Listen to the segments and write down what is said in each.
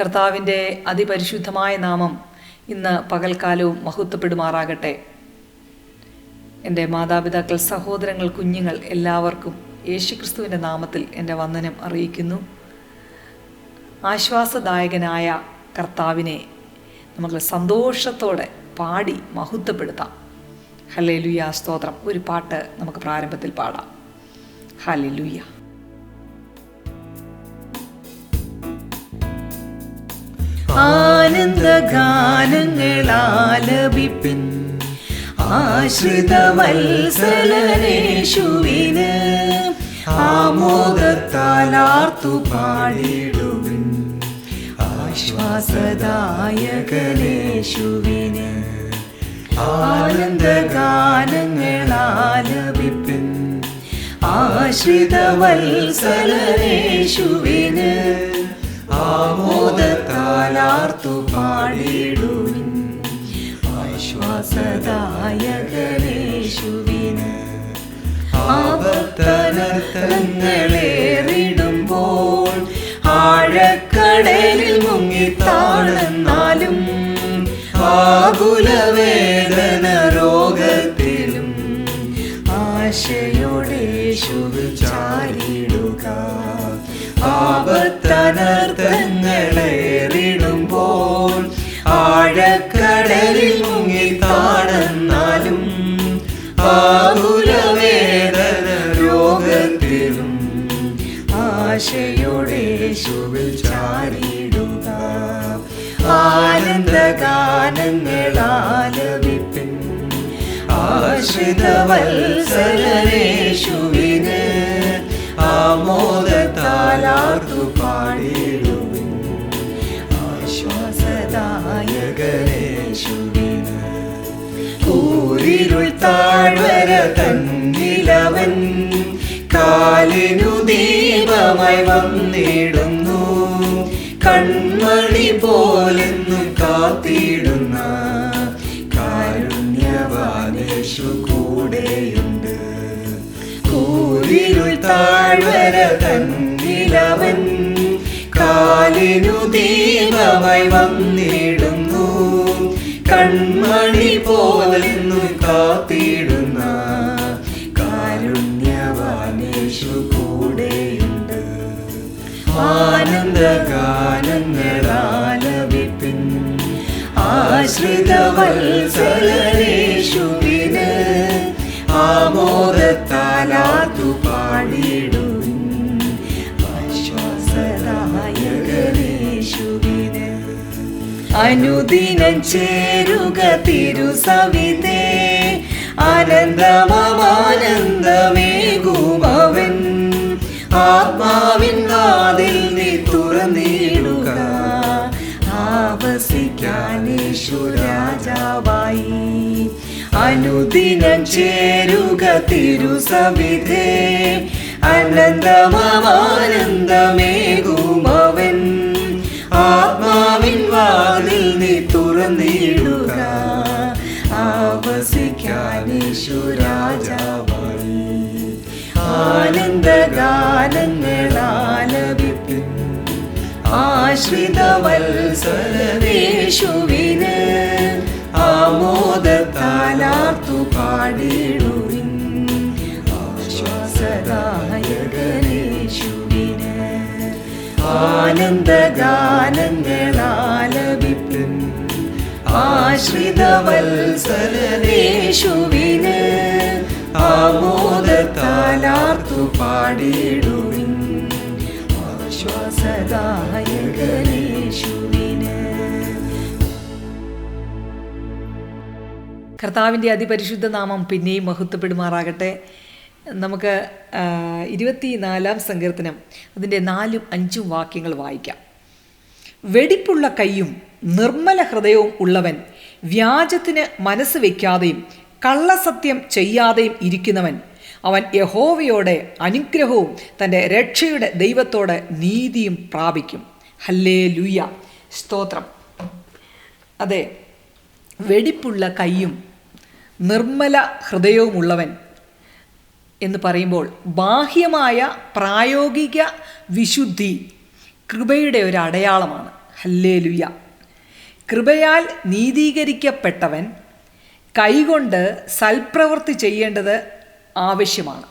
കർത്താവിന്റെ അതിപരിശുദ്ധമായ നാമം ഇന്ന് പകൽക്കാലവും മഹത്വപ്പെടുമാറാകട്ടെ. എന്റെ മാതാപിതാക്കൾ സഹോദരങ്ങൾ കുഞ്ഞുങ്ങൾ എല്ലാവർക്കും യേശുക്രിസ്തുവിന്റെ നാമത്തിൽ എന്റെ വന്ദനം അറിയിക്കുന്നു. ആശ്വാസദായകനായ കർത്താവിനെ നമുക്ക് സന്തോഷത്തോടെ പാടി മഹത്വപ്പെടുത്താം. ഹലേ ലുയ സ്തോത്രം. ഒരു പാട്ട് നമുക്ക് പ്രാരംഭത്തിൽ പാടാം. ഹലേ ലുയ്യ ആനന്ദഗാനങ്ങളാലപിപ്പിൻ. ആശ്രിതവത്സലനേശുവിന് ആമോദത്താലാർത്തു പാടിടുവിൻ ആശ്വാസദായകനേശുവിന് ആനന്ദഗാനങ്ങളാലപിപ്പിൻ. ആശ്രിതവത്സലനേശുവിന് ആമോദത്താലാർത്തു പാടിടുവിൻ. ആശ്വാസദായകനേശുവിന് ആവർത്തനങ്ങളേറിടുമ്പോൾ ആഴക്കടലിൽ മുങ്ങിത്താണെന്നാലും ആകുലവേദന ആശയോടേശുവിൽ ചാരിടുക ആനന്ദഗാനങ്ങളാലപിപ്പിൻ ആശ്രിതവത്സലനേശുവിന് ആമോദത്താലാർത്തു പാടിടുവിൻ ആശ്വാസദായകനേശുവിന് ഊരിരുൾ താഴ്വര തന്നിലവൻ കാലിനു ദീപമായി വന്നിടുന്നു. കൺമണി പോലെന്നും കാത്തിടുന്ന കാരുണ്യവാനേശു കൂടെയുണ്ട്. കൂരിരുൾ താഴ്വര തന്നിലവൻ കാലിനു ദീപമായി വന്നിടുന്നു. കൺമണി പോലെന്നു കാത്തിടുന്ന ആനന്ദഗാനങ്ങളാലപിപ്പിൻ ആശ്രിതവത്സലനേശുവിന് ആമോദത്താലാത്തു പാടിടുവിൻ ആശ്വാസദായകനേശുവിന് അനുദിനം ചേരുക തിരുസവിതേ. ആനന്ദമാനന്ദമേകുമവൻ ആത്മാവിൻ കാതിൽ നീ തുറന്നിടുക. ആവസിക്കാനേശു രാജാവായി. അനുദിനം ചേരുക തിരുസവിധേ. അനന്തമാനന്ദമേകുമവൻ. ആത്മാവിൻ വാതിൽ നീ തുറന്നിടുക. ആവസിക്കാനേശു രാജാവായി. ആനന്ദഗാനങ്ങളാലപിപ്പിൻ ആശ്രിതവത്സലവേശുവിന് ആമോദത്താലാർത്തു പാടിടുവിൻ. ആശ്വാസദായകനേശുവിന് ആനന്ദഗാനങ്ങളാലപിപ്പിൻ. ആശ്രിതവത്സലവേശുവിന് ആമോദത്താലാർത്തു പാടിടുവിൻ. കർത്താവിന്റെ അതിപരിശുദ്ധ നാമം പിന്നെയും മഹത്വപ്പെടുമാറാകട്ടെ. നമുക്ക് ഇരുപത്തി നാലാം സങ്കീർത്തനം അതിന്റെ നാലും അഞ്ചും വാക്യങ്ങൾ വായിക്കാം. വെടിപ്പുള്ള കൈയും നിർമ്മല ഹൃദയവും ഉള്ളവൻ വ്യാജത്തിന് മനസ്സ് വയ്ക്കാതെയും കള്ളസത്യം ചെയ്യാതെയും ഇരിക്കുന്നവൻ അവൻ യഹോവയോടെ അനുഗ്രഹവും തന്റെ രക്ഷയുടെ ദൈവത്തോടെ നീതിയും പ്രാപിക്കും. ഹല്ലേ ലുയ്യ സ്തോത്രം. അതെ വെടിപ്പുള്ള കൈയും നിർമ്മല ഹൃദയവുമുള്ളവൻ എന്ന് പറയുമ്പോൾ ബാഹ്യമായ പ്രായോഗിക വിശുദ്ധി കൃപയുടെ ഒരു അടയാളമാണ്. ഹല്ലേ ലുയ്യ കൃപയാൽ നീതീകരിക്കപ്പെട്ടവൻ കൈകൊണ്ട് സൽപ്രവൃത്തി ചെയ്യേണ്ടത് ആവശ്യമാണ്.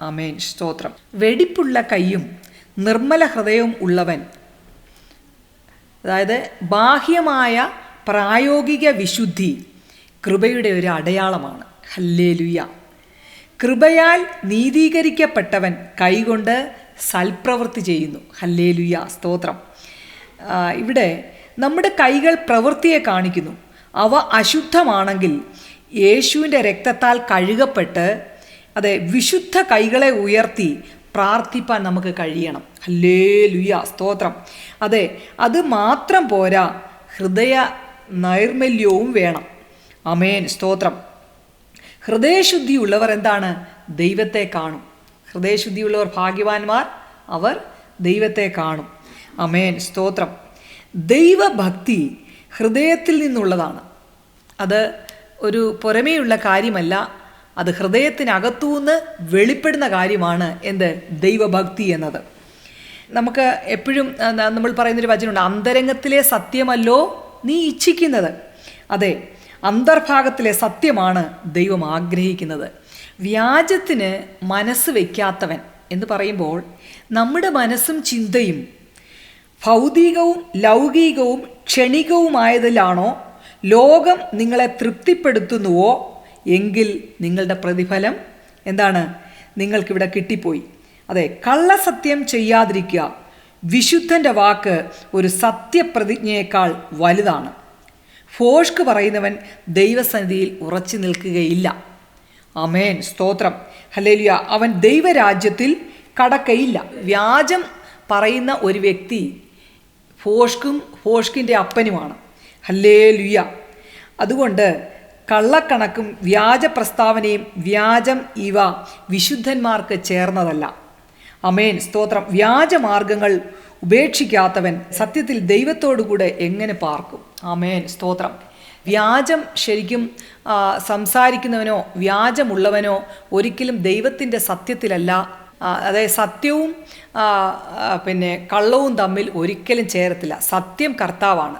ആമേൻ. സ്തോത്രം. വെടിപ്പുള്ള കൈയും നിർമ്മല ഹൃദയവും ഉള്ളവൻ. അതായത് ബാഹ്യമായ പ്രായോഗിക വിശുദ്ധി കൃപയുടെ ഒരു അടയാളമാണ്. ഹല്ലേ ലുയ കൃപയാൽ നീതീകരിക്കപ്പെട്ടവൻ കൈകൊണ്ട് സൽപ്രവൃത്തി ചെയ്യുന്നു. ഹല്ലേ ലുയ സ്തോത്രം ഇവിടെ നമ്മുടെ കൈകൾ പ്രവൃത്തിയെ കാണിക്കുന്നു. അവ അശുദ്ധമാണെങ്കിൽ യേശുവിന്റെ രക്തത്താൽ കഴുകപ്പെട്ട് അതെ വിശുദ്ധ കൈകളെ ഉയർത്തി പ്രാർത്ഥിപ്പാൻ നമുക്ക് കഴിയണം. അല്ലേ ലുയ സ്തോത്രം. അതെ അത് മാത്രം പോരാ ഹൃദയ നൈർമല്യവും വേണം. അമേൻ സ്തോത്രം. ഹൃദയശുദ്ധിയുള്ളവർ എന്താണ്? ദൈവത്തെ കാണും. ഹൃദയശുദ്ധിയുള്ളവർ ഭാഗ്യവാന്മാർ അവർ ദൈവത്തെ കാണും. അമേൻ സ്തോത്രം. ദൈവഭക്തി ഹൃദയത്തിൽ നിന്നുള്ളതാണ്. അത് ഒരു പുറമേയുള്ള കാര്യമല്ല അത് ഹൃദയത്തിനകത്തുനിന്ന് വെളിപ്പെടുന്ന കാര്യമാണ് എന്ത്? ദൈവഭക്തി എന്നത്. നമുക്ക് എപ്പോഴും നമ്മൾ പറയുന്നൊരു വചനമുണ്ട് അന്തരംഗത്തിലെ സത്യമല്ലോ നീ ഇച്ഛിക്കുന്നത്. അതെ അന്തർഭാഗത്തിലെ സത്യമാണ് ദൈവം ആഗ്രഹിക്കുന്നത്. വ്യാജത്തിന് മനസ്സ് വയ്ക്കാത്തവൻ എന്ന് പറയുമ്പോൾ നമ്മുടെ മനസ്സും ചിന്തയും ഭൗതികവും ലൗകികവും ക്ഷണികവുമായതിലാണോ ലോകം നിങ്ങളെ തൃപ്തിപ്പെടുത്തുന്നുവോ എങ്കിൽ നിങ്ങളുടെ പ്രതിഫലം എന്താണ്? നിങ്ങൾക്കിവിടെ കിട്ടിപ്പോയി. അതെ കള്ളസത്യം ചെയ്യാതിരിക്കുക. വിശുദ്ധന്റെ വാക്ക് ഒരു സത്യപ്രതിജ്ഞയേക്കാൾ വലുതാണ്. ഫോഷ്ക്ക് പറയുന്നവൻ ദൈവസന്നിധിയിൽ ഉറച്ചു നിൽക്കുകയില്ല. അമേൻ സ്തോത്രം. ഹലേലിയ അവൻ ദൈവരാജ്യത്തിൽ കടക്കയില്ല. വ്യാജം പറയുന്ന ഒരു വ്യക്തി ഫോഷ്ക്കും ഫോഷ്കിന്റെ അപ്പനുമാണ്. ഹല്ലേ ലുയ അതുകൊണ്ട് കള്ളക്കണക്കും വ്യാജ പ്രസ്താവനയും വ്യാജം ഇവ വിശുദ്ധന്മാർക്ക് ചേർന്നതല്ല. അമേൻ സ്തോത്രം. വ്യാജമാർഗങ്ങൾ ഉപേക്ഷിക്കാത്തവൻ സത്യത്തിൽ ദൈവത്തോടുകൂടെ എങ്ങനെ പാർക്കും? അമേൻ സ്തോത്രം. വ്യാജം ശരിക്കും സംസാരിക്കുന്നവനോ വ്യാജമുള്ളവനോ ഒരിക്കലും ദൈവത്തിന്റെ സത്യത്തിലല്ല. അതായത് സത്യവും പിന്നെ കള്ളവും തമ്മിൽ ഒരിക്കലും ചേരത്തില്ല. സത്യം കർത്താവാണ്.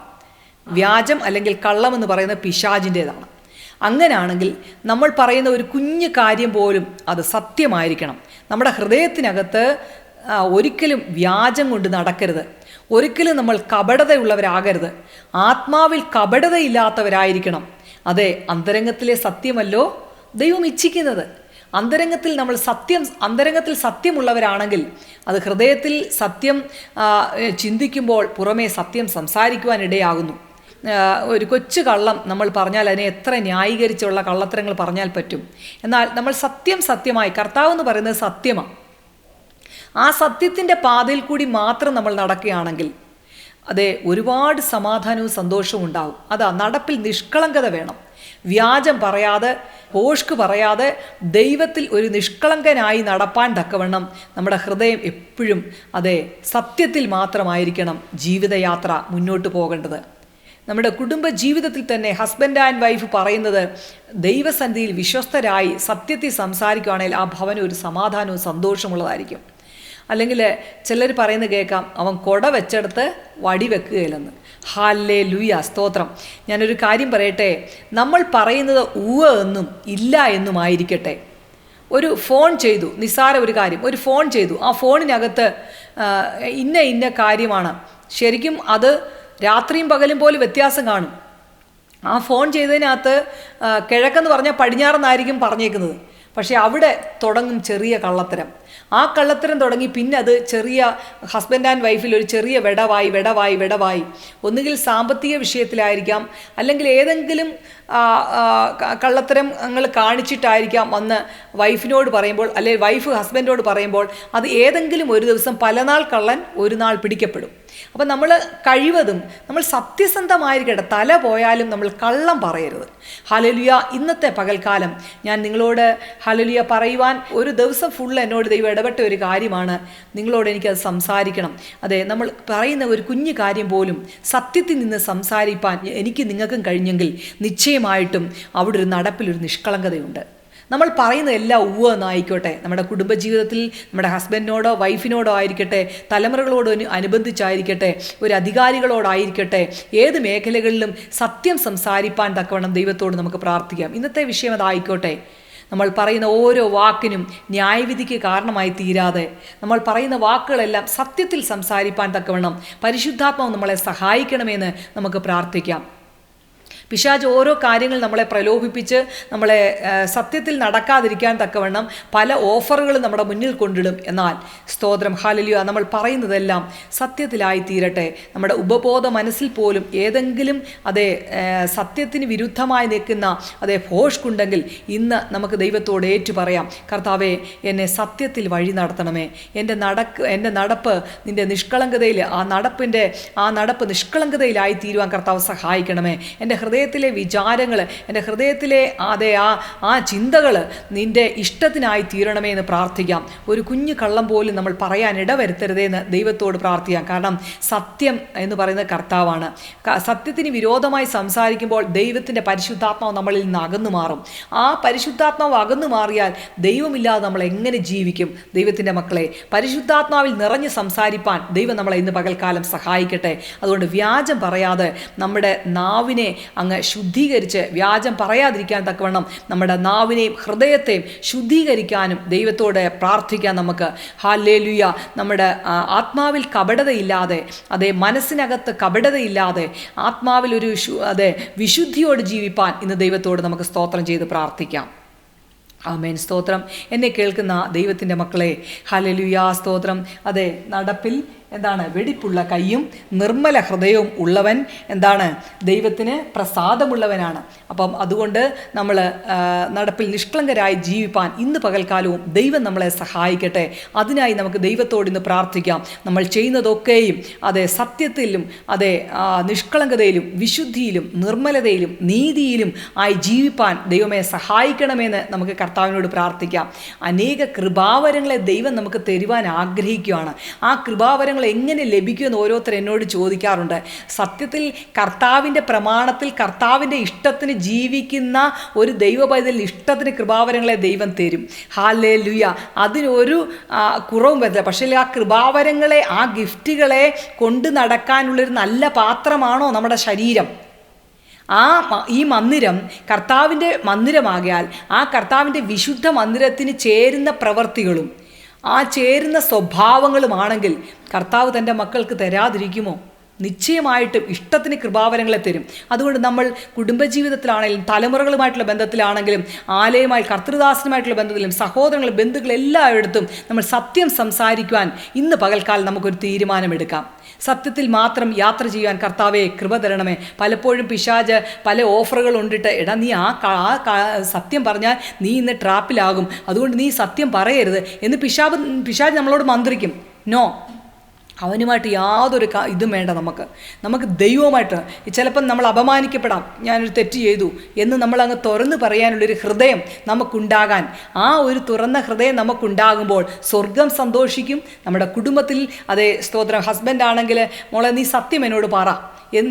വ്യാജം അല്ലെങ്കിൽ കള്ളം എന്ന് പറയുന്നത് പിശാജിന്റേതാണ് അങ്ങനെയാണെങ്കിൽ നമ്മൾ പറയുന്ന ഒരു കുഞ്ഞു കാര്യം പോലും അത് സത്യമായിരിക്കണം. നമ്മുടെ ഹൃദയത്തിനകത്ത് ഒരിക്കലും വ്യാജം കൊണ്ട് നടക്കരുത്. ഒരിക്കലും നമ്മൾ കപടതയുള്ളവരാകരുത്. ആത്മാവിൽ കപടതയില്ലാത്തവരായിരിക്കണം. അതെ അന്തരംഗത്തിലെ സത്യമല്ലോ ദൈവം ഇച്ഛിക്കുന്നത്. അന്തരംഗത്തിൽ നമ്മൾ സത്യം അന്തരംഗത്തിൽ സത്യമുള്ളവരാണെങ്കിൽ അത് ഹൃദയത്തിൽ സത്യം ചിന്തിക്കുമ്പോൾ പുറമേ സത്യം സംസാരിക്കുവാൻ ഇടയാകുന്നു ഒരു കൊച്ചു കള്ളം നമ്മൾ പറഞ്ഞാൽ അതിനെ എത്ര ന്യായീകരിച്ചുള്ള കള്ളത്തരങ്ങൾ പറഞ്ഞാൽ പറ്റും. എന്നാൽ നമ്മൾ സത്യം സത്യമായി കർത്താവ് എന്ന് പറയുന്നത് സത്യമാണ് ആ സത്യത്തിന്റെ പാതയിൽ കൂടി മാത്രം നമ്മൾ നടക്കുകയാണെങ്കിൽ അതെ ഒരുപാട് സമാധാനവും സന്തോഷവും ഉണ്ടാവും. അതാ നടപ്പിൽ നിഷ്കളങ്കത വേണം. വ്യാജം പറയാതെ പോഷ്ക്ക് പറയാതെ ദൈവത്തിൽ ഒരു നിഷ്കളങ്കനായി നടപ്പാൻ തക്കവണ്ണം നമ്മുടെ ഹൃദയം എപ്പോഴും അതെ സത്യത്തിൽ മാത്രമായിരിക്കണം ജീവിതയാത്ര മുന്നോട്ട് പോകേണ്ടത്. നമ്മുടെ കുടുംബ ജീവിതത്തിൽ തന്നെ ഹസ്ബൻഡ് ആൻഡ് വൈഫ് പറയുന്നത് ദൈവസന്ധിയിൽ വിശ്വസ്തരായി സത്യത്തിൽ സംസാരിക്കുകയാണെങ്കിൽ ആ ഭവനം ഒരു സമാധാനവും സന്തോഷമുള്ളതായിരിക്കും. അല്ലെങ്കിൽ ചിലർ പറയുന്നത് കേൾക്കാം അവൻ കൊട വെച്ചെടുത്ത് വടി വെക്കുകയില്ലെന്ന്. ഹാല്ലേ ലുയ സ്തോത്രം. ഞാനൊരു കാര്യം പറയട്ടെ നമ്മൾ പറയുന്നത് ഊവ എന്നും ഇല്ല എന്നും ആയിരിക്കട്ടെ. ഒരു ഫോൺ ചെയ്തു നിസ്സാര ഒരു കാര്യം ഒരു ഫോൺ ചെയ്തു. ആ ഫോണിനകത്ത് ഇന്ന ഇന്ന കാര്യമാണ്. ശരിക്കും അത് രാത്രിയും പകലും പോലെ വ്യത്യാസം കാണും. ആ ഫോൺ ചെയ്തതിനകത്ത് കിഴക്കെന്ന് പറഞ്ഞാൽ പടിഞ്ഞാറെന്നായിരിക്കും പറഞ്ഞേക്കുന്നത്. പക്ഷേ അവിടെ തുടങ്ങും ചെറിയ കള്ളത്തരം. ആ കള്ളത്തരം തുടങ്ങി പിന്നെ അത് ചെറിയ ഹസ്ബൻഡ് ആൻഡ് വൈഫിൽ ഒരു ചെറിയ വിടവായി വിടവായി വിടവായി. ഒന്നുകിൽ സാമ്പത്തിക വിഷയത്തിലായിരിക്കാം അല്ലെങ്കിൽ ഏതെങ്കിലും കള്ളത്തരങ്ങൾ കാണിച്ചിട്ടായിരിക്കാം വന്ന് വൈഫിനോട് പറയുമ്പോൾ അല്ലെങ്കിൽ വൈഫ് ഹസ്ബൻഡോട് പറയുമ്പോൾ അത് ഏതെങ്കിലും ഒരു ദിവസം പലനാൾ കള്ളൻ ഒരു നാൾ പിടിക്കപ്പെടും. അപ്പം നമ്മൾ കഴിവതും നമ്മൾ സത്യസന്ധമായിരിക്കട്ടെ തല പോയാലും നമ്മൾ കള്ളം പറയരുത്. ഹലലുയ ഇന്നത്തെ പകൽക്കാലം ഞാൻ നിങ്ങളോട് ഹലലുയ പറയുവാൻ ഒരു ദിവസം ഫുൾ എന്നോട് ദൈവം ഇടപെട്ട ഒരു കാര്യമാണ്. നിങ്ങളോട് എനിക്കത് സംസാരിക്കണം. അതെ നമ്മൾ പറയുന്ന ഒരു കുഞ്ഞു കാര്യം പോലും സത്യത്തിൽ നിന്ന് സംസാരിപ്പാൻ എനിക്ക് നിങ്ങൾക്കും കഴിഞ്ഞെങ്കിൽ നിശ്ചയമായിട്ടും അവിടെ ഒരു നടപ്പിലൊരു നിഷ്കളങ്കതയുണ്ട്. നമ്മൾ പറയുന്ന എല്ലാ ഉവ്വ് എന്നായിക്കോട്ടെ നമ്മുടെ കുടുംബജീവിതത്തിൽ നമ്മുടെ ഹസ്ബൻഡിനോടോ വൈഫിനോടോ ആയിരിക്കട്ടെ തലമുറകളോട് അനുബന്ധിച്ചായിരിക്കട്ടെ ഒരു അധികാരികളോടായിരിക്കട്ടെ ഏത് മേഖലകളിലും സത്യം സംസാരിപ്പാൻ തക്കവണ്ണം ദൈവത്തോട് നമുക്ക് പ്രാർത്ഥിക്കാം. ഇന്നത്തെ വിഷയം അതായിക്കോട്ടെ. നമ്മൾ പറയുന്ന ഓരോ വാക്കിനും ന്യായവിധിക്ക് കാരണമായി തീരാതെ നമ്മൾ പറയുന്ന വാക്കുകളെല്ലാം സത്യത്തിൽ സംസാരിപ്പാൻ തക്കവണ്ണം പരിശുദ്ധാത്മാവ് നമ്മളെ സഹായിക്കണമെന്ന് നമുക്ക് പ്രാർത്ഥിക്കാം. പിശാജ് ഓരോ കാര്യങ്ങൾ നമ്മളെ പ്രലോഭിപ്പിച്ച് നമ്മളെ സത്യത്തിൽ നടക്കാതിരിക്കാൻ തക്കവണ്ണം പല ഓഫറുകളും നമ്മുടെ മുന്നിൽ കൊണ്ടിടും. എന്നാൽ സ്തോത്രം ഹാലലിയ നമ്മൾ പറയുന്നതെല്ലാം സത്യത്തിലായി തീരട്ടെ നമ്മുടെ ഉപബോധ മനസ്സിൽ പോലും ഏതെങ്കിലും അതേ സത്യത്തിന് വിരുദ്ധമായി നിൽക്കുന്ന അതേ ഭോഷ്കുണ്ടെങ്കിൽ ഇന്ന് നമുക്ക് ദൈവത്തോട് ഏറ്റു പറയാം കർത്താവെ എന്നെ സത്യത്തിൽ വഴി നടത്തണമേ. എന്റെ നടക്ക് എന്റെ നടപ്പ് നിന്റെ നിഷ്കളങ്കതയിൽ ആ നടപ്പിന്റെ ആ നടപ്പ് നിഷ്കളങ്കതയിലായി തീരുവാൻ കർത്താവ് സഹായിക്കണമേ. എന്റെ ഹൃദയത്തിലെ വിചാരങ്ങൾ എന്റെ ഹൃദയത്തിലെ അതെ ആ ആ ചിന്തകൾ നിന്റെ ഇഷ്ടത്തിനായി തീരണമേ എന്ന് പ്രാർത്ഥിക്കാം. ഒരു കുഞ്ഞു കള്ളം പോലും നമ്മൾ പറയാൻ ഇടവരുത്തരുതേ എന്ന് ദൈവത്തോട് പ്രാർത്ഥിക്കാം. കാരണം സത്യം എന്ന് പറയുന്നത് കർത്താവാണ്. സത്യത്തിന് വിരോധമായി സംസാരിക്കുമ്പോൾ ദൈവത്തിന്റെ പരിശുദ്ധാത്മാവ് നമ്മളിൽ നിന്ന് അകന്നു മാറും. ആ പരിശുദ്ധാത്മാവ് അകന്നു മാറിയാൽ ദൈവമില്ലാതെ നമ്മൾ എങ്ങനെ ജീവിക്കും? ദൈവത്തിന്റെ മക്കളെ പരിശുദ്ധാത്മാവിൽ നിറഞ്ഞ് സംസാരിപ്പാൻ ദൈവം നമ്മളെ ഇന്ന് പകൽക്കാലം സഹായിക്കട്ടെ. അതുകൊണ്ട് വ്യാജം പറയാതെ നമ്മുടെ നാവിനെ അങ്ങ് ശുദ്ധീകരിച്ച് വ്യാജം പറയാതിരിക്കാൻ തക്കവണ്ണം നമ്മുടെ നാവിനെയും ഹൃദയത്തെയും ശുദ്ധീകരിക്കാനും ദൈവത്തോട് പ്രാർത്ഥിക്കാൻ നമുക്ക്. ഹാലേലുയ നമ്മുടെ ആത്മാവിൽ കപടതയില്ലാതെ അതെ മനസ്സിനകത്ത് കപടതയില്ലാതെ ആത്മാവിൽ ഒരു അതെ വിശുദ്ധിയോട് ജീവിപ്പാൻ ഇന്ന് ദൈവത്തോട് നമുക്ക് സ്തോത്രം ചെയ്ത് പ്രാർത്ഥിക്കാം. ആമേൻ. സ്തോത്രം. എന്നെ കേൾക്കുന്ന ദൈവത്തിന്റെ മക്കളെ ഹലലുയാ സ്തോത്രം. അതെ നടപ്പിൽ എന്താണ്? വെടിപ്പുള്ള കൈയും നിർമ്മല ഹൃദയവും ഉള്ളവൻ എന്താണ്? ദൈവത്തിന് പ്രസാദമുള്ളവനാണ്. അപ്പം അതുകൊണ്ട് നമ്മൾ നടപ്പിൽ നിഷ്കളങ്കരായി ജീവിപ്പാൻ ഇന്ന് പകൽക്കാലവും ദൈവം നമ്മളെ സഹായിക്കട്ടെ. അതിനായി നമുക്ക് ദൈവത്തോട് ഇന്ന് പ്രാർത്ഥിക്കാം. നമ്മൾ ചെയ്യുന്നതൊക്കെയും അതെ സത്യത്തിലും അതെ നിഷ്കളങ്കതയിലും വിശുദ്ധിയിലും നിർമ്മലതയിലും നീതിയിലും ആയി ജീവിപ്പാൻ ദൈവമേ സഹായിക്കണമെന്ന് നമുക്ക് കർത്താവിനോട് പ്രാർത്ഥിക്കാം. അനേക കൃപാവരങ്ങളെ ദൈവം നമുക്ക് തരുവാൻ ആഗ്രഹിക്കുകയാണ്. ആ കൃപാവരങ്ങൾ എങ്ങനെ ലഭിക്കുമെന്ന് ഓരോരുത്തർ എന്നോട് ചോദിക്കാറുണ്ട്. സത്യത്തിൽ കർത്താവിന്റെ പ്രമാണത്തിൽ കർത്താവിന്റെ ഇഷ്ടത്തിന് ജീവിക്കുന്ന ഒരു ദൈവ ഇഷ്ടത്തിന് കൃപാവരങ്ങളെ ദൈവം തരും. ഹാലേ ലുയ അതിനൊരു കുറവും വരില്ല പക്ഷേ ആ കൃപാവരങ്ങളെ ആ ഗിഫ്റ്റുകളെ കൊണ്ട് നടക്കാനുള്ളൊരു നല്ല പാത്രമാണോ നമ്മുടെ ശരീരം? ആ ഈ മന്ദിരം കർത്താവിന്റെ മന്ദിരമാകിയാൽ ആ കർത്താവിന്റെ വിശുദ്ധ മന്ദിരത്തിന് ചേരുന്ന പ്രവർത്തികളും ആ ചേരുന്ന സ്വഭാവങ്ങളുമാണെങ്കിൽ കർത്താവ് തന്റെ മക്കൾക്ക് തരാതിരിക്കുമോ? നിശ്ചയമായിട്ടും ഇഷ്ടത്തിന് കൃപാവരങ്ങളെ തരും. അതുകൊണ്ട് നമ്മൾ കുടുംബജീവിതത്തിലാണെങ്കിലും തലമുറകളുമായിട്ടുള്ള ബന്ധത്തിലാണെങ്കിലും ആലയമായി കർത്തൃദാസനുമായിട്ടുള്ള ബന്ധത്തിലും സഹോദരങ്ങൾ ബന്ധുക്കൾ എല്ലായിടത്തും നമ്മൾ സത്യം സംസാരിക്കുവാൻ ഇന്ന് പകൽക്കാലം നമുക്കൊരു തീരുമാനമെടുക്കാം. സത്യത്തിൽ മാത്രം യാത്ര ചെയ്യാൻ കർത്താവെ കൃപ തരണമേ. പലപ്പോഴും പിശാജ് പല ഓഫറുകൾ ഉണ്ടിട്ട് എടാ നീ ആ സത്യം പറഞ്ഞാൽ നീ ഇന്ന് ട്രാപ്പിലാകും. അതുകൊണ്ട് നീ സത്യം പറയരുത്. എന്ന് പിശാബ് പിശാജ് നമ്മളോട് മന്ത്രിക്കും. നോ അവനുമായിട്ട് യാതൊരു ഇതും വേണ്ട നമുക്ക്. നമുക്ക് ദൈവവുമായിട്ട് ചിലപ്പം നമ്മൾ അപമാനിക്കപ്പെടാം. ഞാനൊരു തെറ്റ് ചെയ്തു എന്ന് നമ്മൾ അങ്ങ് തുറന്ന് പറയാനുള്ളൊരു ഹൃദയം നമുക്കുണ്ടാകാൻ. ആ ഒരു തുറന്ന ഹൃദയം നമുക്കുണ്ടാകുമ്പോൾ സ്വർഗം സന്തോഷിക്കും. നമ്മുടെ കുടുംബത്തിൽ അതേ സ്തോത്രം ഹസ്ബൻഡ് ആണെങ്കിൽ മോളെ നീ സത്യം എന്നോട് പറ. എന്ന്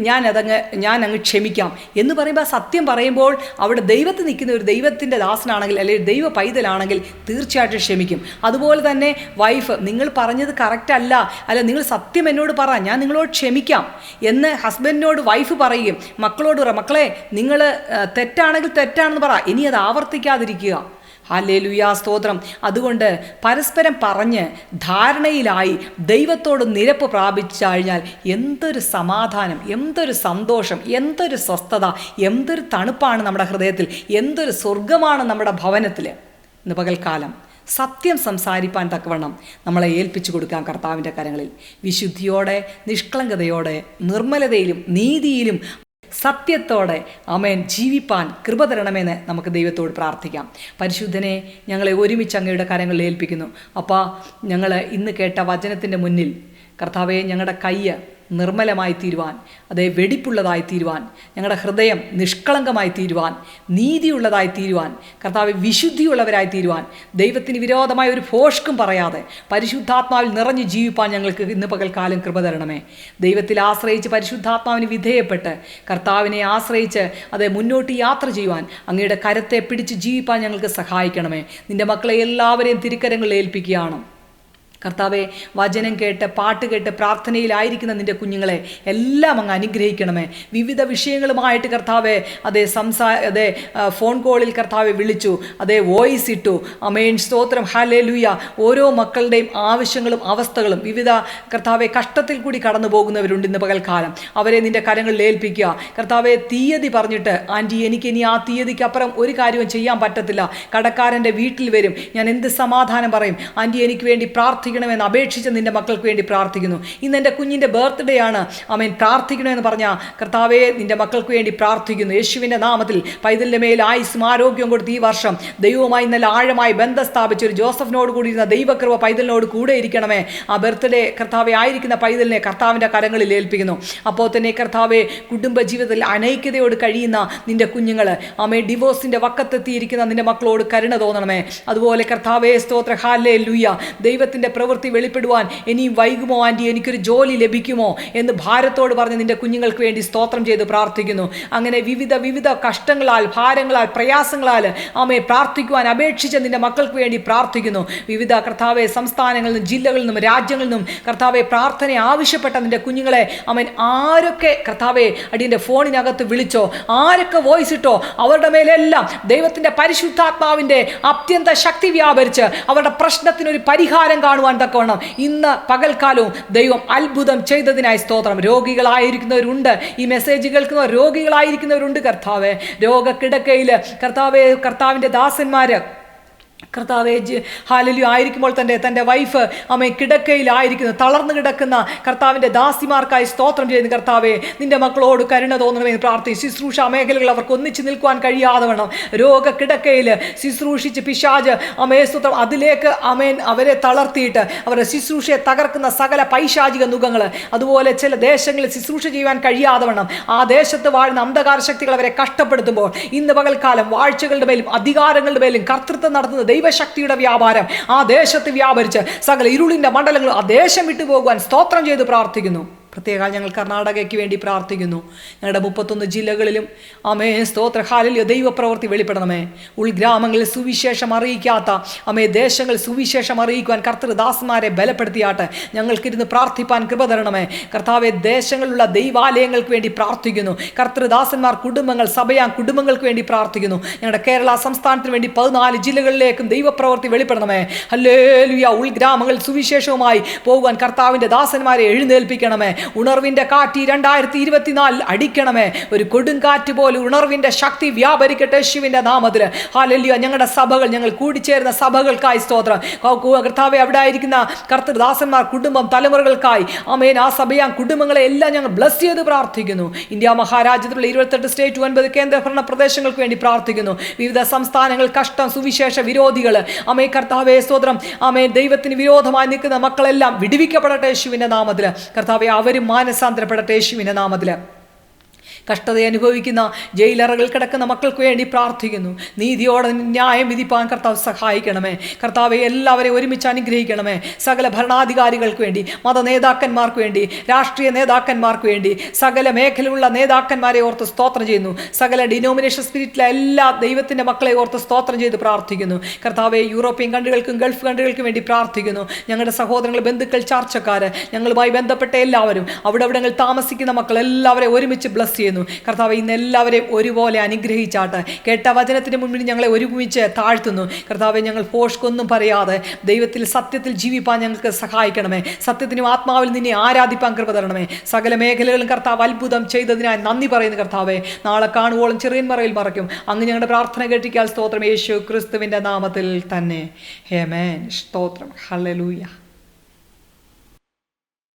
ഞാൻ അങ്ങ് ക്ഷമിക്കാം. എന്ന് പറയുമ്പോൾ സത്യം പറയുമ്പോൾ അവിടെ ദൈവത്തിൽ നിൽക്കുന്ന ഒരു ദൈവത്തിന്റെ ദാസനാണെങ്കിൽ അല്ലെങ്കിൽ ദൈവ പൈതലാണെങ്കിൽ തീർച്ചയായിട്ടും ക്ഷമിക്കും. അതുപോലെ തന്നെ വൈഫ് നിങ്ങൾ പറഞ്ഞത് കറക്റ്റ് അല്ല. അല്ല നിങ്ങൾ സത്യം എന്നോട് പറ ഞാൻ നിങ്ങളോട് ക്ഷമിക്കാം എന്ന് ഹസ്ബൻഡിനോട് വൈഫ് പറയുകയും മക്കളോട് പറ മക്കളെ നിങ്ങൾ തെറ്റാണെങ്കിൽ തെറ്റാണെന്ന് പറ. ഇനി അത് ആവർത്തിക്കാതിരിക്കുക. ഹാലേലുയാ സ്തോത്രം. അതുകൊണ്ട് പരസ്പരം പറഞ്ഞ് ധാരണയിലായി ദൈവത്തോട് നിരപ്പ് പ്രാപിച്ചു കഴിഞ്ഞാൽ എന്തൊരു സമാധാനം എന്തൊരു സന്തോഷം എന്തൊരു സ്വസ്ഥത എന്തൊരു തണുപ്പാണ് നമ്മുടെ ഹൃദയത്തിൽ എന്തൊരു സ്വർഗമാണ് നമ്മുടെ ഭവനത്തിൽ. ഇന്ന് പകൽക്കാലം സത്യം സംസാരിപ്പാൻ തക്കവണ്ണം നമ്മളെ ഏൽപ്പിച്ചു കൊടുക്കാം കർത്താവിന്റെ കരങ്ങളിൽ വിശുദ്ധിയോടെ നിഷ്കളങ്കതയോടെ നിർമ്മലതയിലും നീതിയിലും സത്യത്തോടെ അമേൻ ജീവിപ്പാൻ കൃപ തരണമെന്ന് നമുക്ക് ദൈവത്തോട് പ്രാർത്ഥിക്കാം. പരിശുദ്ധനെ ഞങ്ങളെ ഒരുമിച്ച് അങ്ങയുടെ കരങ്ങളിൽ ഏൽപ്പിക്കുന്നു. അപ്പോൾ ഞങ്ങൾ ഇന്ന് കേട്ട വചനത്തിന്റെ മുന്നിൽ കർത്താവെ ഞങ്ങളുടെ കയ്യ് നിർമ്മലമായി തീരുവാൻ അതെ വെടിപ്പുള്ളതായി തീരുവാൻ ഞങ്ങളുടെ ഹൃദയം നിഷ്കളങ്കമായി തീരുവാൻ നീതിയുള്ളതായി തീരുവാൻ കർത്താവ് വിശുദ്ധിയുള്ളവരായി തീരുവാൻ ദൈവത്തിന് വിരോധമായ ഒരു ഭോഷ്കും പറയാതെ പരിശുദ്ധാത്മാവിൽ നിറഞ്ഞു ജീവിപ്പാൻ ഞങ്ങൾക്ക് ഇന്ന് പകൽക്കാലം കൃപ തരണമേ. ദൈവത്തിൽ ആശ്രയിച്ച് പരിശുദ്ധാത്മാവിന് വിധേയപ്പെട്ട് കർത്താവിനെ ആശ്രയിച്ച് അതെ മുന്നോട്ട് യാത്ര ചെയ്യുവാൻ അങ്ങയുടെ കരത്തെ പിടിച്ച് ജീവിപ്പാൻ ഞങ്ങൾക്ക് സഹായിക്കണമേ. നിന്റെ മക്കളെ എല്ലാവരെയും തിരുക്കരങ്ങളിൽ ഏൽപ്പിക്കുകയാണ്. കർത്താവെ വചനം കേട്ട് പാട്ട് കേട്ട് പ്രാർത്ഥനയിലായിരിക്കുന്ന നിന്റെ കുഞ്ഞുങ്ങളെ എല്ലാം അങ്ങ് അനുഗ്രഹിക്കണമേ. വിവിധ വിഷയങ്ങളുമായിട്ട് കർത്താവെ അതേ സംസാ അതേ ഫോൺ കോളിൽ കർത്താവെ വിളിച്ചു അതേ വോയിസ് ഇട്ടു. അമേൻ സ്തോത്രം. ഹലേ ലൂയ ഓരോ മക്കളുടെയും ആവശ്യങ്ങളും അവസ്ഥകളും വിവിധ കർത്താവെ കഷ്ടത്തിൽ കൂടി കടന്നു പോകുന്നവരുണ്ട് ഇന്ന് പകൽക്കാലം. അവരെ നിന്റെ കരങ്ങളിൽ ഏൽപ്പിക്കുക. കർത്താവെ തീയതി പറഞ്ഞിട്ട് ആന്റി എനിക്ക് ഇനി ആ തീയതിക്ക് അപ്പുറം ഒരു കാര്യവും ചെയ്യാൻ പറ്റത്തില്ല. കടക്കാരന്റെ വീട്ടിൽ വരും. ഞാൻ എന്ത് സമാധാനം പറയും? ആന്റി എനിക്ക് വേണ്ടി പ്രാർത്ഥിക്കണമെന്ന് അപേക്ഷിച്ച് നിന്റെ മക്കൾക്ക് വേണ്ടി പ്രാർത്ഥിക്കുന്നു. ഇന്ന് എന്റെ കുഞ്ഞിന്റെ ബർത്ത്ഡേ ആണ്. അമേൻ പ്രാർത്ഥിക്കണമെന്ന് പറഞ്ഞ കർത്താവെ നിന്റെ മക്കൾക്ക് വേണ്ടി പ്രാർത്ഥിക്കുന്നു. യേശുവിന്റെ നാമത്തിൽ പൈതലിന്റെ മേൽ ആയുസ്സും ആരോഗ്യവും കൊടുത്ത് ഈ വർഷം ദൈവവുമായി നല്ല ആഴമായി ബന്ധം സ്ഥാപിച്ച ഒരു ജോസഫിനോട് കൂടി ഇരുന്ന ദൈവകൃപ പൈതലിനോട് കൂടെ ഇരിക്കണമേ. ആ ബർത്ത്ഡേ കർത്താവെ ആയിരിക്കുന്ന പൈതലിനെ കർത്താവിന്റെ കരങ്ങളിൽ ഏൽപ്പിക്കുന്നു. അപ്പോൾ തന്നെ കർത്താവെ കുടുംബ ജീവിതത്തിൽ അനൈക്യതയോട് കഴിയുന്ന നിന്റെ കുഞ്ഞുങ്ങൾ അമ്മേ ഡിവോഴ്സിന്റെ വക്കത്തെത്തിയിരിക്കുന്ന നിന്റെ മക്കളോട് കരുണ തോന്നണമേ. അതുപോലെ കർത്താവേ സ്തോത്ര. ഹാലേ ലൂയ ദൈവത്തിന്റെ പ്രവൃത്തി വെളിപ്പെടുവാൻ. ഇനിയും വൈകുമോ ആന്റി എനിക്കൊരു ജോലി ലഭിക്കുമോ എന്ന് ഭാരത്തോട് പറഞ്ഞ് നിന്റെ കുഞ്ഞുങ്ങൾക്ക് വേണ്ടി സ്തോത്രം ചെയ്ത് പ്രാർത്ഥിക്കുന്നു. അങ്ങനെ വിവിധ വിവിധ കഷ്ടങ്ങളാൽ ഭാരങ്ങളാൽ പ്രയാസങ്ങളാൽ അമ്മയെ പ്രാർത്ഥിക്കുവാൻ അപേക്ഷിച്ച് നിന്റെ മക്കൾക്ക് വേണ്ടി പ്രാർത്ഥിക്കുന്നു. വിവിധ കർത്താവെ സംസ്ഥാനങ്ങളിൽ നിന്നും ജില്ലകളിൽ നിന്നും രാജ്യങ്ങളിൽ നിന്നും കർത്താവെ പ്രാർത്ഥന ആവശ്യപ്പെട്ട നിന്റെ കുഞ്ഞുങ്ങളെ അമ്മൻ ആരൊക്കെ കർത്താവെ അടിയന്റെ ഫോണിനകത്ത് വിളിച്ചോ ആരൊക്കെ വോയിസ് ഇട്ടോ അവരുടെ മേലെല്ലാം ദൈവത്തിന്റെ പരിശുദ്ധാത്മാവിന്റെ അത്യന്ത ശക്തി വ്യാപരിച്ച് അവരുടെ പ്രശ്നത്തിനൊരു പരിഹാരം കാണുവാൻ തക്കവണ്ണം. ഇന്ന് പകൽക്കാലവും ദൈവം അത്ഭുതം ചെയ്തതിനായി സ്തോത്രം. രോഗികളായിരിക്കുന്നവരുണ്ട്. ഈ മെസ്സേജ് കേൾക്കുന്നവർ രോഗികളായിരിക്കുന്നവരുണ്ട് കർത്താവെ. രോഗക്കിടക്കയിൽ കർത്താവെ കർത്താവിന്റെ ദാസന്മാര് കർത്താവെ ഹാലലു ആയിരിക്കുമ്പോൾ തന്റെ തന്റെ വൈഫ് അമ്മ കിടക്കയിലായിരിക്കുന്നു തളർന്നു കിടക്കുന്ന കർത്താവിന്റെ ദാസിമാർക്കായി സ്തോത്രം ചെയ്യുന്ന. കർത്താവെ നിന്റെ മക്കളോട് കരുണ തോന്നണമെന്ന് പ്രാർത്ഥിച്ചു ശുശ്രൂഷ മേഖലകൾ അവർക്ക് ഒന്നിച്ച് നിൽക്കുവാൻ കഴിയാതെ വേണം. രോഗ കിടക്കയിൽ ശുശ്രൂഷിച്ച് പിശാജ് അമ്മയെ സ്തോത്രം. അതിലേക്ക് അമേൻ അവരെ തളർത്തിയിട്ട് അവരുടെ ശുശ്രൂഷയെ തകർക്കുന്ന സകല പൈശാചിക നുഖങ്ങൾ അതുപോലെ ചില ദേശങ്ങളിൽ ശുശ്രൂഷ ചെയ്യുവാൻ കഴിയാതെ വേണം. ആ ദേശത്ത് വാഴുന്ന അന്ധകാര ശക്തികൾ അവരെ കഷ്ടപ്പെടുത്തുമ്പോൾ ഇന്ന് പകൽക്കാലം വാഴ്ചകളുടെ മേലും അധികാരങ്ങളുടെ മേലും കർത്തൃത്വം നടത്തുന്ന ദൈവശക്തിയുടെ വ്യാപാരം. ആ ദേശത്ത് വ്യാപരിച്ച് സകല ഇരുളിന്റെ മണ്ഡലങ്ങൾ ആ ദേശം വിട്ടുപോകുവാൻ സ്തോത്രം ചെയ്ത് പ്രാർത്ഥിക്കുന്നു. പ്രത്യേക ഞങ്ങൾ കർണാടകയ്ക്ക് വേണ്ടി പ്രാർത്ഥിക്കുന്നു. ഞങ്ങളുടെ മുപ്പത്തൊന്ന് ജില്ലകളിലും അമേ സ്തോത്ര ഹാലിൽ ദൈവപ്രവൃത്തി വെളിപ്പെടണമേ. ഉൾഗ്രാമങ്ങളിൽ സുവിശേഷം അറിയിക്കാത്ത അമേ ദേശങ്ങൾ സുവിശേഷം അറിയിക്കുവാൻ കർത്തൃദാസന്മാരെ ബലപ്പെടുത്തിയാട്ടെ. ഞങ്ങൾക്കിരുന്ന് പ്രാർത്ഥിപ്പാൻ കൃപ തരണമേ. കർത്താവെ ദേശങ്ങളിലുള്ള ദൈവാലയങ്ങൾക്ക് വേണ്ടി പ്രാർത്ഥിക്കുന്നു. കർത്തൃദാസന്മാർ കുടുംബങ്ങൾ സഭയാ കുടുംബങ്ങൾക്ക് വേണ്ടി പ്രാർത്ഥിക്കുന്നു. ഞങ്ങളുടെ കേരള സംസ്ഥാനത്തിന് വേണ്ടി പതിനാല് ജില്ലകളിലേക്കും ദൈവപ്രവൃത്തി വെളിപ്പെടണമേ. അല്ലേലുയ ഉൾഗ്രാമങ്ങൾ സുവിശേഷവുമായി പോകുവാൻ കർത്താവിന്റെ ദാസന്മാരെ എഴുന്നേൽപ്പിക്കണമേ. ഉണർവിന്റെ കാറ്റ് രണ്ടായിരത്തി ഇരുപത്തിനാലിൽ അടിക്കണമേ. ഒരു കൊടുങ്കാറ്റ് പോലെ ഉണർവിന്റെ ശക്തി വ്യാപരിക്കട്ടെ യേശുവിന്റെ നാമത്തിൽ ഹാലല്യ ഞങ്ങളുടെ സഭകൾ ഞങ്ങൾ കൂടിച്ചേരുന്ന സഭകൾക്കായി സ്തോത്രം. കർത്താവെ അവിടെ ആയിരിക്കുന്ന കർത്തൃദാസന്മാർ കുടുംബം തലമുറകൾക്കായി. അമേൻ ആ സഭയാ കുടുംബങ്ങളെ എല്ലാം ഞങ്ങൾ ബ്ലസ് ചെയ്ത് പ്രാർത്ഥിക്കുന്നു. ഇന്ത്യ മഹാരാജ്യത്തിലുള്ള ഇരുപത്തെട്ട് സ്റ്റേറ്റ് ഒൻപത് കേന്ദ്രഭരണ പ്രദേശങ്ങൾക്ക് വേണ്ടി പ്രാർത്ഥിക്കുന്നു. വിവിധ സംസ്ഥാനങ്ങൾ കഷ്ടം സുവിശേഷ വിരോധികൾ അമേ കർത്താവെ സ്തോത്രം. അമേ ദൈവത്തിന് വിരോധമായി നിൽക്കുന്ന മക്കളെല്ലാം വിടുവിക്കപ്പെടട്ടെ യേശുവിന്റെ നാമത്തിൽ കർത്താവെ അവരും മാനസാന്തരപ്പെടട്ടെ യേശുവിന്റെ നാമത്തിൽ കഷ്ടത അനുഭവിക്കുന്ന ജയിലറകൾ കിടക്കുന്ന മക്കൾക്ക് വേണ്ടി പ്രാർത്ഥിക്കുന്നു. നീതിയോടെ ന്യായം വിധിപ്പാൻ കർത്താവ് സഹായിക്കണമേ. കർത്താവെ എല്ലാവരെയും ഒരുമിച്ച് അനുഗ്രഹിക്കണമേ. സകല ഭരണാധികാരികൾക്ക് വേണ്ടി മത നേതാക്കന്മാർക്ക് വേണ്ടി രാഷ്ട്രീയ നേതാക്കന്മാർക്ക് വേണ്ടി സകല മേഖലയിലുള്ള നേതാക്കന്മാരെ ഓർത്ത് സ്തോത്രം ചെയ്യുന്നു. സകല ഡിനോമിനേഷൻ സ്പിരിറ്റിലെ എല്ലാ ദൈവത്തിന്റെ മക്കളെ ഓർത്ത് സ്തോത്രം ചെയ്ത് പ്രാർത്ഥിക്കുന്നു. കർത്താവെ യൂറോപ്യൻ കൺട്രികൾക്കും ഗൾഫ് കൺട്രികൾക്കും വേണ്ടി പ്രാർത്ഥിക്കുന്നു. ഞങ്ങളുടെ സഹോദരങ്ങൾ ബന്ധുക്കൾ ചാർച്ചക്കാർ ഞങ്ങളുമായി ബന്ധപ്പെട്ട എല്ലാവരും അവിടെ അവിടങ്ങളിൽ താമസിക്കുന്ന മക്കൾ എല്ലാവരെയും ഒരുമിച്ച് ബ്ലസ് ചെയ്യുന്നു. കർത്താവ് ഇന്ന് എല്ലാവരെയും ഒരുപോലെ അനുഗ്രഹിച്ചാട്ട് കേട്ട വചനത്തിന് മുമ്പിൽ ഞങ്ങളെ ഒരുമിച്ച് താഴ്ത്തുന്നു. കർത്താവെ ഞങ്ങൾ പോഷ്കൊന്നും പറയാതെ ദൈവത്തിൽ സത്യത്തിൽ ജീവിപ്പാൻ ഞങ്ങൾക്ക് സഹായിക്കണമേ. സത്യത്തിനും ആത്മാവിൽ നിന്നെ ആരാധിപ്പാൻ കൃപ തരണമേ. സകല മേഖലകളും കർത്താവ് അത്ഭുതം ചെയ്തതിനായി നന്ദി പറയുന്നു കർത്താവെ. നാളെ കാണുവോളം ചെറിയന്മറയിൽ മറയ്ക്കും. അങ്ങ് ഞങ്ങളുടെ പ്രാർത്ഥന കേട്ടിക്കാൽ സ്തോത്രം. യേശു ക്രിസ്തുവിന്റെ നാമത്തിൽ തന്നെ. ഹേമേൻ സ്തോത്രം. ഹല്ലേലൂയ.